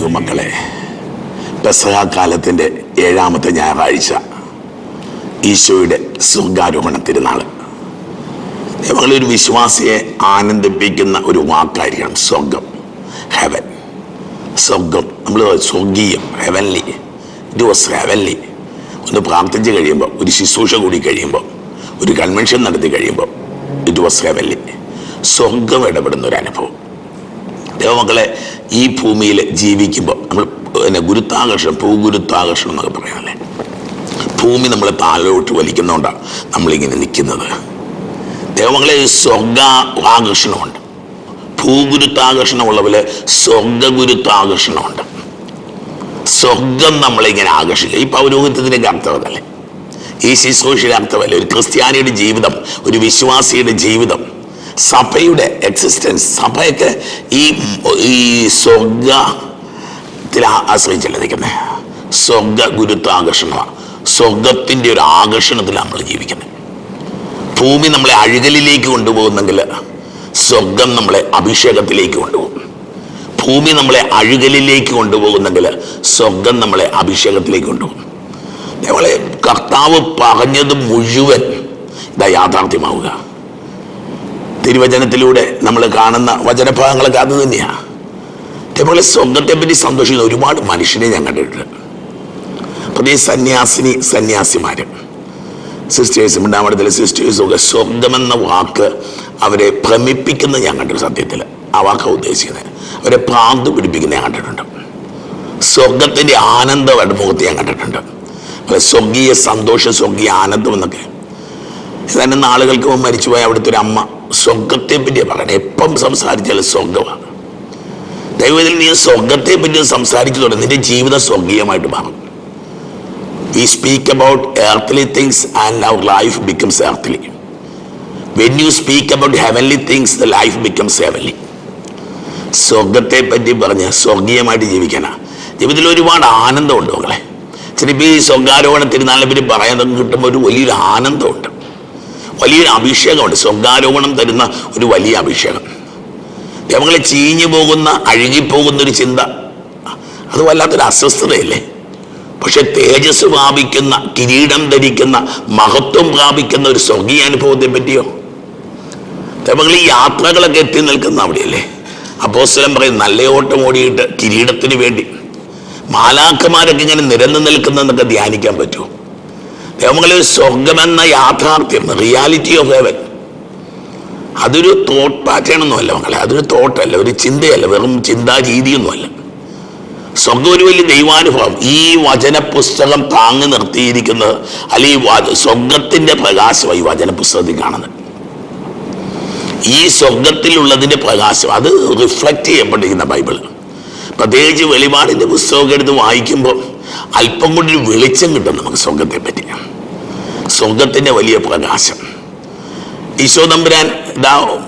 ദൈവമക്കളെ പെസഹ കാലത്തിന്റെ ഏഴാമത്തെ ഞായറാഴ്ച ഈശോയുടെ സ്വർഗാരോഹണ തിരുനാൾ ഞങ്ങളൊരു വിശ്വാസിയെ ആനന്ദിപ്പിക്കുന്ന ഒരു വാക്കായിരിക്കണം സ്വർഗം ഹെവൻ. സ്വർഗം നമ്മൾ സ്വർഗീയം ഹെവൻലി ഇറ്റ് വാസ് ഹെവൻലി. ഒന്ന് പ്രാർത്ഥിച്ച് കഴിയുമ്പോൾ ഒരു ശുശ്രൂഷ കൂടി കഴിയുമ്പോൾ ഒരു കൺവെൻഷൻ നടത്തി കഴിയുമ്പോൾ ഇറ്റ് വാസ് ഹെവൻലി. സ്വർഗം ഇടപെടുന്ന ഒരു അനുഭവം. ദൈവമക്കളെ ഈ ഭൂമിയിൽ ജീവിക്കുമ്പോൾ നമ്മൾ പിന്നെ ഗുരുത്വാകർഷണം ഭൂഗുരുത്വാകർഷണം എന്നൊക്കെ പറയാമല്ലേ ഭൂമി നമ്മളെ താഴോട്ട് വലിക്കുന്നതുകൊണ്ടാണ് നമ്മളിങ്ങനെ നിൽക്കുന്നത്. ഈ സ്വർഗ ആകർഷണമുണ്ട് ഭൂഗുരുത്വാകർഷണമുള്ള പോലെ സ്വർഗഗുരുത്വാകർഷണമുണ്ട്. സ്വർഗം നമ്മളിങ്ങനെ ആകർഷിക്കുക. ഈ പൗരോഹിത്യത്തിന്റെ അർത്ഥം അതല്ലേ? ഈ ശുശ്രൂഷയുടെ അർത്ഥമല്ല ഒരു ക്രിസ്ത്യാനിയുടെ ജീവിതം ഒരു വിശ്വാസിയുടെ ജീവിതം സഭയുടെ എക്സിസ്റ്റൻസ് സഭയൊക്കെ ഈ ഈ സ്വർഗത്തിൽ ആശ്രയിച്ചല്ല നിൽക്കുന്നത് സ്വർഗ ഗുരുത്വാകർഷണമാണ്. സ്വർഗത്തിന്റെ ഒരു ആകർഷണത്തിലാണ് നമ്മൾ ജീവിക്കുന്നത് ഭൂമി നമ്മളെ അഴുകലിലേക്ക് കൊണ്ടുപോകുന്നെങ്കിൽ സ്വർഗം നമ്മളെ അഭിഷേകത്തിലേക്ക് കൊണ്ടുപോകും. ഭൂമി നമ്മളെ അഴുകലിലേക്ക് കൊണ്ടുപോകുന്നെങ്കിൽ സ്വർഗം നമ്മളെ അഭിഷേകത്തിലേക്ക് കൊണ്ടുപോകും. നമ്മളെ കർത്താവ് പറഞ്ഞത് മുഴുവൻ ഇതാ യാഥാർത്ഥ്യമാവുക. തിരുവചനത്തിലൂടെ നമ്മൾ കാണുന്ന വചനഭാഗങ്ങളൊക്കെ അത് തന്നെയാണ് അതേപോലെ സ്വർഗത്തെപ്പറ്റി സന്തോഷിക്കുന്ന ഒരുപാട് മനുഷ്യരെ ഞാൻ കണ്ടിട്ടുണ്ട്. പ്രത്യേകിച്ച് സന്യാസിനി സന്യാസിമാർ സിസ്റ്റേഴ്സ് ഉണ്ടാമടത്തിലെ സിസ്റ്റേഴ്സും ഒക്കെ സ്വർഗമെന്ന വാക്ക് അവരെ ഭ്രമിപ്പിക്കുന്ന ഞാൻ കണ്ടിട്ടുണ്ട് സത്യത്തിൽ ആ വാക്ക ഉദ്ദേശിക്കുന്നത്. അവരെ പ്രാന്ത് പിടിപ്പിക്കുന്ന ഞാൻ കണ്ടിട്ടുണ്ട്. സ്വർഗത്തിന്റെ ആനന്ദം മുഖത്ത് ഞാൻ കണ്ടിട്ടുണ്ട്. സ്വർഗീയ സന്തോഷം സ്വർഗീയ ആനന്ദം എന്നൊക്കെ. തന്നെ നാളുകൾക്ക് മുമ്പ് മരിച്ചുപോയ അവിടുത്തെ ഒരു അമ്മ സ്വർഗത്തെ പറ്റിയാണ് പറയണം. എപ്പം സംസാരിച്ചാലും സ്വർഗമാണ്. ദൈവത്തിൽ നീ സ്വർഗത്തെ പറ്റി തുടങ്ങി നിന്റെ ജീവിതം സ്വർഗീയമായിട്ട് മാറും. We speak about earthly things and our life becomes earthly. When you speak about heavenly things the life becomes heavenly സ്വർഗത്തെ പറ്റി പറഞ്ഞ് സ്വർഗീയമായിട്ട് ജീവിക്കാനാ ജീവിതത്തിൽ ഒരുപാട് ആനന്ദമുണ്ട് മകളെ ചിലപ്പോൾ ഈ സ്വർഗാരോഹണ തിരുനാളിനെ പറ്റി പറയാൻ കിട്ടുമ്പോൾ ഒരു വലിയൊരു ആനന്ദമുണ്ട്. വലിയൊരു അഭിഷേകമുണ്ട്. സ്വർഗാരോപണം തരുന്ന ഒരു വലിയ അഭിഷേകം. ദൈവങ്ങളെ ചീഞ്ഞു പോകുന്ന അഴുകിപ്പോകുന്ന ഒരു ചിന്ത. അത് വല്ലാത്തൊരു അസ്വസ്ഥതയല്ലേ? പക്ഷെ തേജസ് പ്രാപിക്കുന്ന കിരീടം ധരിക്കുന്ന മഹത്വം പ്രാപിക്കുന്ന ഒരു സ്വർഗീയ അനുഭവത്തെ പറ്റിയോ ദൈവങ്ങൾ ഈ യാത്രകളൊക്കെ എത്തി നിൽക്കുന്ന അവിടെയല്ലേ? അപ്പോസ്തലൻ പറയും നല്ല ഓട്ടം ഓടിയിട്ട് കിരീടത്തിന് വേണ്ടി. മാലാക്കന്മാരൊക്കെ ഇങ്ങനെ നിരന്നു നിൽക്കുന്നതെന്നൊക്കെ ധ്യാനിക്കാൻ പറ്റുമോ? നമ്മൾ സ്വർഗമെന്ന യാഥാർത്ഥ്യം റിയാലിറ്റി ഓഫ് ഹെവൻ അതൊരു തോട്ട് പാറ്റേൺ ഒന്നുമല്ല മക്കളെ. അതൊരു തോട്ടല്ല ഒരു ചിന്തയല്ല വെറും ചിന്താ രീതിയൊന്നുമല്ല. സ്വർഗം ഒരു വലിയ ദൈവാനുഭവം. ഈ വചന പുസ്തകം താങ്ങി നിർത്തിയിരിക്കുന്നത് അല്ലെങ്കിൽ സ്വർഗത്തിന്റെ പ്രകാശം ഈ വചന പുസ്തകത്തിൽ കാണുന്നത്. ഈ സ്വർഗത്തിലുള്ളതിന്റെ പ്രകാശം അത് റിഫ്ലക്റ്റ് ചെയ്യപ്പെട്ടിരിക്കുന്ന ബൈബിൾ. പ്രത്യേകിച്ച് വെളിപാടിന്റെ പുസ്തകം എടുത്ത് വായിക്കുമ്പോൾ അല്പം കൂടി ഒരു വെളിച്ചം കിട്ടും നമുക്ക് സ്വർഗത്തെ പറ്റി സ്വർഗത്തിന്റെ വലിയ പ്രകാശം. ഈശോ തമ്പുരാൻ ഇതാ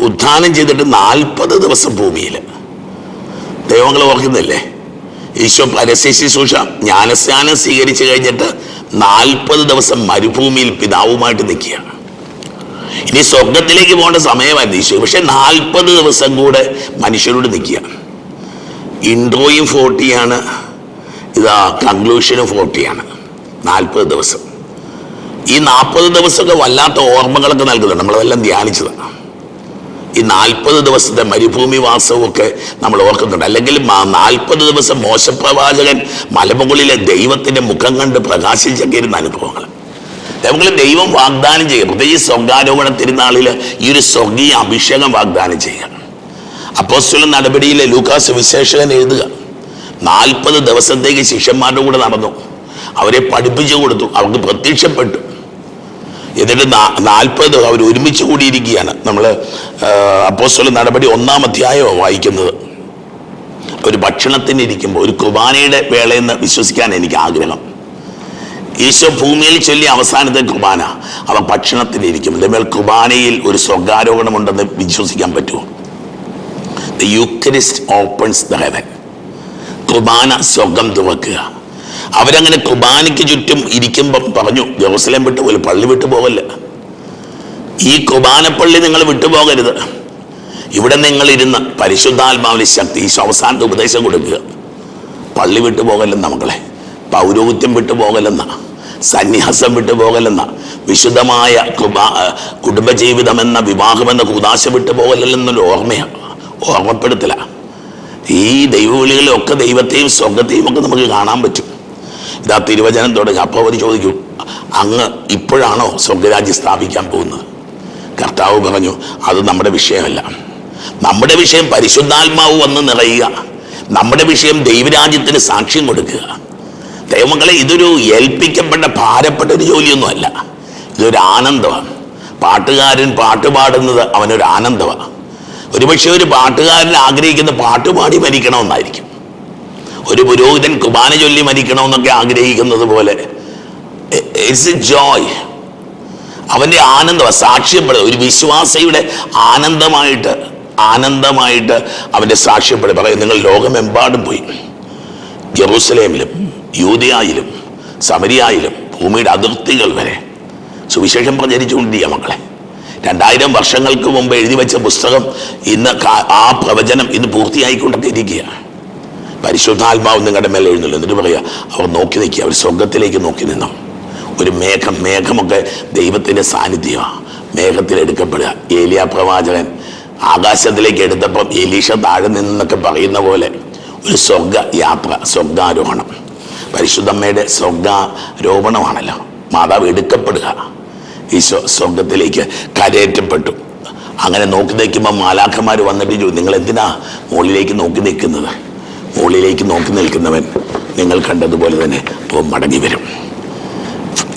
ഉദ്ധാനം ചെയ്തിട്ട് നാൽപ്പത് ദിവസം ഭൂമിയിൽ. ദൈവങ്ങൾ ഓർക്കുന്നില്ലേ? ഈശോ പരസ്യ ശുശ്രൂഷ ജ്ഞാനസ്നാനം സ്വീകരിച്ചു കഴിഞ്ഞിട്ട് നാൽപ്പത് ദിവസം മരുഭൂമിയിൽ പിതാവുമായിട്ട് നിൽക്കുകയാണ്. ഇനി സ്വർഗത്തിലേക്ക് പോകേണ്ട സമയമായിരുന്നു ഈശോ. പക്ഷെ നാൽപ്പത് ദിവസം കൂടെ മനുഷ്യരോട് നിൽക്കുക. ഇൻട്രോയും ഫോർട്ടിയാണ്. ഇതാ കൺക്ലൂഷനും ഫോർട്ടിയാണ്. നാൽപ്പത് ദിവസം. ഈ നാൽപ്പത് ദിവസമൊക്കെ വല്ലാത്ത ഓർമ്മകളൊക്കെ നൽകുന്നുണ്ട്. നമ്മളെല്ലാം ധ്യാനിച്ചതാണ്. ഈ നാൽപ്പത് ദിവസത്തെ മരുഭൂമി വാസവുമൊക്കെ നമ്മൾ ഓർക്കുന്നുണ്ട്. അല്ലെങ്കിൽ നാൽപ്പത് ദിവസം മോശപ്രവാചകൻ മലമുകളിലെ ദൈവത്തിന്റെ മുഖം കണ്ട് പ്രകാശിച്ചൊക്കെ ഇരുന്ന അനുഭവങ്ങൾ. നമുക്ക് ദൈവം വാഗ്ദാനം ചെയ്യും ചെയ്യുക ഈ സ്വർഗാരോപണ തിരുനാളിൽ ഈ ഒരു സ്വർഗീയ അഭിഷേകം വാഗ്ദാനം ചെയ്യുക. അപ്പോസ്തുല നടപടിയിലെ ലൂക്കാസ് വിശേഷകൻ എഴുതുക. നാൽപ്പത് ദിവസത്തേക്ക് ശിഷ്യന്മാരുടെ കൂടെ നടന്നു. അവരെ പഠിപ്പിച്ചു കൊടുത്തു. അവർക്ക് പ്രത്യക്ഷപ്പെട്ടു. എന്നിട്ട് നാൽപ്പത് അവർ ഒരുമിച്ച് കൂടിയിരിക്കുകയാണ്. നമ്മൾ അപ്പോസ്റ്റൽ നടപടി ഒന്നാം അധ്യായമാണ് വായിക്കുന്നത്. ഒരു ഭക്ഷണത്തിന് ഇരിക്കുമ്പോൾ ഒരു കുർബാനയുടെ വേളയെന്ന് വിശ്വസിക്കാൻ എനിക്ക് ആഗ്രഹം. ഈശോ ഭൂമിയിൽ ചൊല്ലിയ അവസാനത്തെ കുർബാന അവ ഭക്ഷണത്തിനിരിക്കും ഇതേമേൽ കുർബാനയിൽ ഒരു സ്വർഗാരോഹണമുണ്ടെന്ന് വിശ്വസിക്കാൻ പറ്റുമോ? The Eucharist opens the heaven കുർബാന സ്വർഗം തുറക്കുക. അവരങ്ങനെ കുബാനയ്ക്ക് ചുറ്റും ഇരിക്കുമ്പം പറഞ്ഞു ജെറുസലേം വിട്ടു പോലെ പള്ളി വിട്ടു പോകല്ല. ഈ കുർബാനപ്പള്ളി നിങ്ങൾ വിട്ടുപോകരുത് ഇവിടെ നിങ്ങൾ ഇരുന്ന് പരിശുദ്ധാത്മാവിന് ശക്തി ഈ അവസാനത്തെ ഉപദേശം കൊടുക്കുക. പള്ളി വിട്ടു പോകല്ലെന്ന മക്കളെ. പൗരോഹിത്യം വിട്ടു പോകലെന്ന സന്യാസം വിട്ടു പോകലെന്ന വിശുദ്ധമായ കുടുംബജീവിതം എന്ന വിവാഹമെന്ന കുദാശ വിട്ടു പോകലെന്നൊരു ഓർമ്മയാണ് ഓർമ്മപ്പെടുത്തല. ഈ ദൈവവിളികളിലൊക്കെ ദൈവത്തെയും സ്വർഗത്തെയും ഒക്കെ നമുക്ക് കാണാൻ പറ്റും. ഇതാ തിരുവചനം തുടങ്ങി അപ്പോൾ അവർ ചോദിക്കും അങ്ങ് ഇപ്പോഴാണോ സ്വർഗരാജ്യം സ്ഥാപിക്കാൻ പോകുന്നത്? കർത്താവ് പറഞ്ഞു അത് നമ്മുടെ വിഷയമല്ല. നമ്മുടെ വിഷയം പരിശുദ്ധാത്മാവ് വന്ന് നിറയുക. നമ്മുടെ വിഷയം ദൈവരാജ്യത്തിന് സാക്ഷ്യം കൊടുക്കുക. ദൈവമക്കളെ ഇതൊരു ഏൽപ്പിക്കപ്പെട്ട ഭാരപ്പെട്ട ഒരു ജോലിയൊന്നുമല്ല ഇതൊരു ആനന്ദമാണ്. പാട്ടുകാരൻ പാട്ട് പാടുന്നത് അവനൊരു ആനന്ദമാണ്. ഒരുപക്ഷെ ഒരു പാട്ടുകാരൻ ആഗ്രഹിക്കുന്ന പാട്ടുപാടി മരിക്കണമെന്നായിരിക്കും. ഒരു പുരോഹിതൻ കുബാന ചൊല്ലി മരിക്കണമെന്നൊക്കെ ആഗ്രഹിക്കുന്നത് പോലെ. ഇറ്റ്സ് ജോയ് അവന്റെ ആനന്ദം സാക്ഷ്യപ്പെടുക ഒരു വിശ്വാസിയുടെ ആനന്ദമായിട്ട് ആനന്ദമായിട്ട് അവന്റെ സാക്ഷ്യപ്പെടുക പറയും നിങ്ങൾ ലോകമെമ്പാടും പോയി. ജെറൂസലേമിലും യൂതിയായിലും സമരിയായിലും ഭൂമിയുടെ അതിർത്തികൾ വരെ സുവിശേഷം പ്രചരിച്ചുകൊണ്ടിരിക്കുക മക്കളെ. രണ്ടായിരം വർഷങ്ങൾക്ക് മുമ്പ് എഴുതി വെച്ച പുസ്തകം ഇന്ന് ആ പ്രവചനം ഇന്ന് പൂർത്തിയായിക്കൊണ്ടൊക്കെ ഇരിക്കുക പരിശുദ്ധാത്മാവ് നിങ്ങളുടെ മേലെ എഴുന്നള്ളു. എന്നിട്ട് പറയുക അവർ നോക്കി നിൽക്കുക അവർ സ്വർഗത്തിലേക്ക് നോക്കി നിന്നു. ഒരു മേഘം മേഘമൊക്കെ ദൈവത്തിന്റെ സാന്നിധ്യമാണ് മേഘത്തിൽ എടുക്കപ്പെടുക. ഏലിയ പ്രവാചകൻ ആകാശത്തിലേക്ക് എടുത്തപ്പം എലീഷ താഴെ നിന്നൊക്കെ പറയുന്ന പോലെ ഒരു സ്വർഗ യാത്ര സ്വർഗാരോഹണം പരിശുദ്ധമ്മയുടെ സ്വർഗാരോപണമാണല്ലോ മാതാവ് എടുക്കപ്പെടുക. ഈശോ സ്വർഗത്തിലേക്ക് കരയേറ്റപ്പെട്ടു. അങ്ങനെ നോക്കി നിൽക്കുമ്പോൾ മാലാഖമാർ വന്നിട്ട് ചോദിച്ചു നിങ്ങൾ എന്തിനാ മുകളിലേക്ക് നോക്കി നിൽക്കുന്നത്? മുകളിലേക്ക് നോക്കി നിൽക്കുന്നവൻ നിങ്ങൾ കണ്ടതുപോലെ തന്നെ ഇപ്പോൾ മടങ്ങി വരും.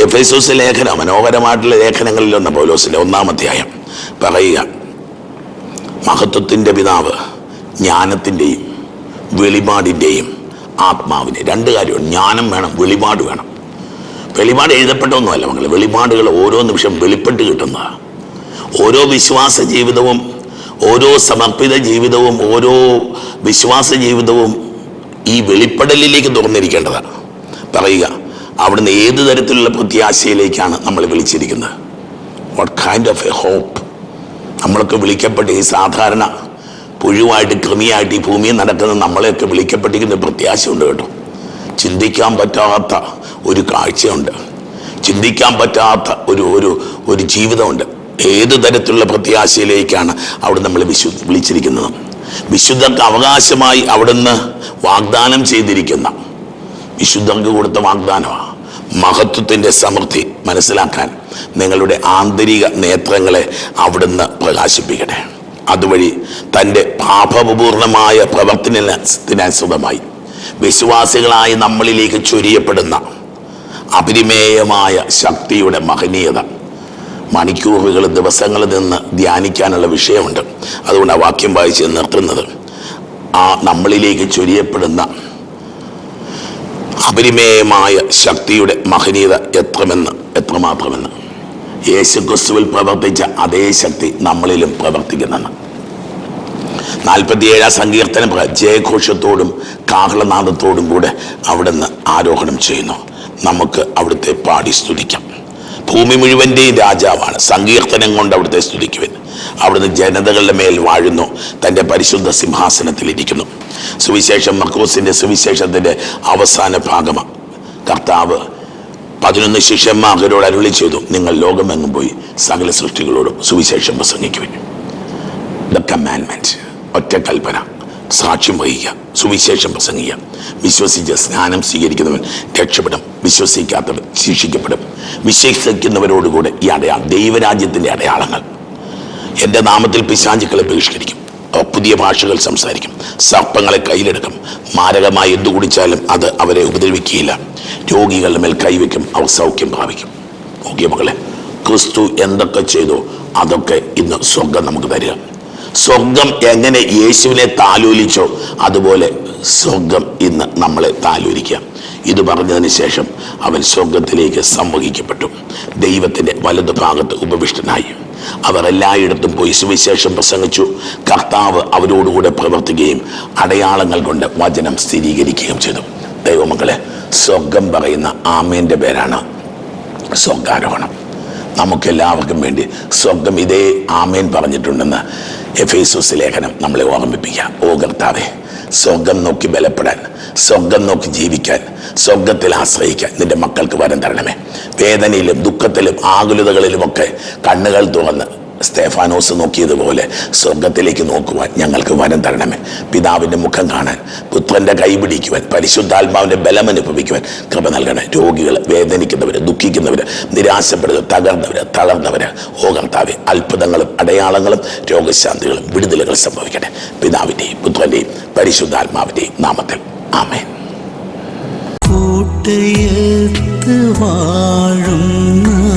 എഫ് എസ് ലേഖനം മനോഹരമായിട്ടുള്ള ലേഖനങ്ങളിലൊന്ന് പൗലോസിന്റെ ഒന്നാമധ്യായം പറയുക മഹത്വത്തിന്റെ പിതാവ് ജ്ഞാനത്തിന്റെയും വെളിപാടിന്റെയും ആത്മാവിന്റെ രണ്ട് കാര്യമാണ്. ജ്ഞാനം വേണം വെളിപാട് വേണം. വെളിപാട് എഴുതപ്പെട്ടൊന്നുമല്ല മകൾ വെളിപാടുകൾ ഓരോ നിമിഷം വെളിപ്പെട്ട് കിട്ടുന്നതാണ് ഓരോ വിശ്വാസ ജീവിതവും ഓരോ സമർപ്പിത ജീവിതവും ഓരോ വിശ്വാസ ജീവിതവും ഈ വെളിപ്പെടലിലേക്ക് തുറന്നിരിക്കേണ്ടതാണ്. പറയുക അവിടുന്ന് ഏത് തരത്തിലുള്ള പ്രത്യാശയിലേക്കാണ് നമ്മൾ വിളിച്ചിരിക്കുന്നത്? What kind of a hope നമ്മളൊക്കെ വിളിക്കപ്പെട്ട് ഈ സാധാരണ പുഴുവായിട്ട് കൃമിയായിട്ട് ഈ ഭൂമിയിൽ നടക്കുന്ന നമ്മളെയൊക്കെ വിളിക്കപ്പെട്ടിരിക്കുന്ന പ്രത്യാശയുണ്ട് കേട്ടോ. ചിന്തിക്കാൻ പറ്റാത്ത ഒരു കാഴ്ചയുണ്ട്. ചിന്തിക്കാൻ പറ്റാത്ത ഒരു ഒരു ഒരു ജീവിതമുണ്ട്. ഏത് തരത്തിലുള്ള പ്രത്യാശയിലേക്കാണ് അവിടെ നമ്മൾ വിശ്വ വിളിച്ചിരിക്കുന്നത്? വിശുദ്ധർക്ക് അവകാശമായി അവിടുന്ന് വാഗ്ദാനം ചെയ്തിരിക്കുന്ന വിശുദ്ധർക്ക് കൊടുത്ത വാഗ്ദാനമാണ് മഹത്വത്തിന്റെ സമൃദ്ധി മനസ്സിലാക്കാൻ നിങ്ങളുടെ ആന്തരിക നേത്രങ്ങളെ അവിടുന്ന് പ്രകാശിപ്പിക്കട്ടെ. അതുവഴി തന്റെ പാപപൂർണമായ പ്രവർത്തനത്തിനനുസൃതമായി വിശ്വാസികളായി നമ്മളിലേക്ക് ചൊരിയപ്പെടുന്ന അപരിമേയമായ ശക്തിയുടെ മഹനീയത മണിക്കൂറുകൾ ദിവസങ്ങളിൽ നിന്ന് ധ്യാനിക്കാനുള്ള വിഷയമുണ്ട്. അതുകൊണ്ട് ആ വാക്യം വായിച്ച് നിർത്തുന്നത്. ആ നമ്മളിലേക്ക് ചൊരിയപ്പെടുന്ന അപരിമേയമായ ശക്തിയുടെ മഹനീയത എത്രമെന്ന് എത്രമാത്രമെന്ന്. യേശു ക്രിസ്തുവിൽ പ്രവർത്തിച്ച അതേ ശക്തി നമ്മളിലും പ്രവർത്തിക്കുന്നതാണ് നാൽപ്പത്തിയേഴാം സങ്കീർത്തനം ജയഘോഷത്തോടും കാഹളനാദത്തോടും കൂടെ അവിടുന്ന് ആരോഹണം ചെയ്യുന്നു. നമുക്ക് അവിടുത്തെ പാടി സ്തുതിക്കാം. ഭൂമി മുഴുവന്റെയും രാജാവാണ്. സങ്കീർത്തനം കൊണ്ട് അവിടുത്തെ സ്തുതിക്കുവൻ. അവിടുന്ന് ജനതകളുടെ മേൽ വാഴുന്നു. തന്റെ പരിശുദ്ധ സിംഹാസനത്തിൽ ഇരിക്കുന്നു. സുവിശേഷം മക്കോസിന്റെ സുവിശേഷത്തിന്റെ അവസാന ഭാഗമാണ് കർത്താവ് പതിനൊന്ന് ശിഷ്യന്മാരോട് അരുളി ചെയ്തു. നിങ്ങൾ ലോകമെങ്ങും പോയി സകല സൃഷ്ടികളോടും സുവിശേഷം പ്രസംഗിക്കുവിൻ. ദ കമാൻമെന്റ് ഒറ്റ കൽപ്പന. സാക്ഷ്യം വഹിക്കുക. സുവിശേഷം പ്രസംഗിക്കുക. വിശ്വസിച്ച് സ്നാനം സ്വീകരിക്കുന്നവൻ രക്ഷപ്പെടും. വിശ്വസിക്കാത്തവൻ ശിക്ഷിക്കപ്പെടും. വിശ്വസിക്കുന്നവരോടുകൂടെ ഈ അടയാളം ദൈവരാജ്യത്തിന്റെ അടയാളങ്ങൾ. എന്റെ നാമത്തിൽ പിശാചുക്കളെ ബഹിഷ്കരിക്കും. അവ പുതിയ ഭാഷകൾ സംസാരിക്കും. സർപ്പങ്ങളെ കയ്യിലെടുക്കും. മാരകമായി എന്തു കുടിച്ചാലും അത് അവരെ ഉപദ്രവിക്കുകയില്ല. രോഗികളുടെ മേൽ കൈവയ്ക്കും. അവർ സൗഖ്യം പ്രാപിക്കും. ഓക്കെ മകളെ ക്രിസ്തു എന്തൊക്കെ ചെയ്തു? അതൊക്കെ ഇന്ന് സ്വർഗം നമുക്ക് തരിക. സ്വർഗം എങ്ങനെ യേശുവിനെ താലോലിച്ചോ അതുപോലെ സ്വർഗം ഇന്ന് നമ്മളെ താലോലിക്കാം ഇത് പറഞ്ഞതിന് ശേഷം അവൻ സ്വർഗത്തിലേക്ക് സംവഹിക്കപ്പെട്ടു. ദൈവത്തിന്റെ വലതു ഭാഗത്ത് ഉപവിഷ്ടനായി. അവർ എല്ലായിടത്തും പോയി സുവിശേഷം പ്രസംഗിച്ചു. കർത്താവ് അവരോടുകൂടെ പ്രവർത്തിക്കുകയും അടയാളങ്ങൾ കൊണ്ട് വചനം സ്ഥിരീകരിക്കുകയും ചെയ്തു. ദൈവമക്കളെ സ്വർഗം പറയുന്ന ആമേന്റെ പേരാണ് സ്വർഗാരോഹണം. നമുക്കെല്ലാവർക്കും വേണ്ടി സ്വർഗം ഇതേ ആമേൻ പറഞ്ഞിട്ടുണ്ടെന്ന് എഫേസൂസ് ലേഖനം നമ്മളെ ഓർമ്മിപ്പിക്കുക ഓ കർത്താവെ സ്വർഗം നോക്കി ബലപ്പെടാൻ സ്വർഗം നോക്കി ജീവിക്കാൻ സ്വർഗത്തിൽ ആശ്രയിക്കാൻ നിന്റെ മക്കൾക്ക് വരം തരണമേ. വേദനയിലും ദുഃഖത്തിലും ആകുലതകളിലുമൊക്കെ കണ്ണുകൾ തുറന്ന് സ്തേഫാനോസ് നോക്കിയതുപോലെ സ്വർഗത്തിലേക്ക് നോക്കുവാൻ ഞങ്ങൾക്ക് വരം തരണമേ. പിതാവിന്റെ മുഖം കാണാൻ പുത്രന്റെ കൈ പിടിക്കുവാൻ പരിശുദ്ധാത്മാവിന്റെ ബലം അനുഭവിക്കുവാൻ കൃപ നൽകണേ. രോഗികൾ വേദനിക്കുന്നവർ ദുഃഖിക്കുന്നവർ നിരാശപ്പെടുന്നവർ തകർന്നവർ തളർന്നവർ ഓ അത്ഭുതങ്ങളും അടയാളങ്ങളും രോഗശാന്തികളും വിടുതലുകൾ സംഭവിക്കട്ടെ. പിതാവിന്റെയും പുത്രന്റെയും പരിശുദ്ധാത്മാവിന്റെയും നാമത്തിൽ. ആമേൻ. കൂട്ടയത്ത് വാഴുന്ന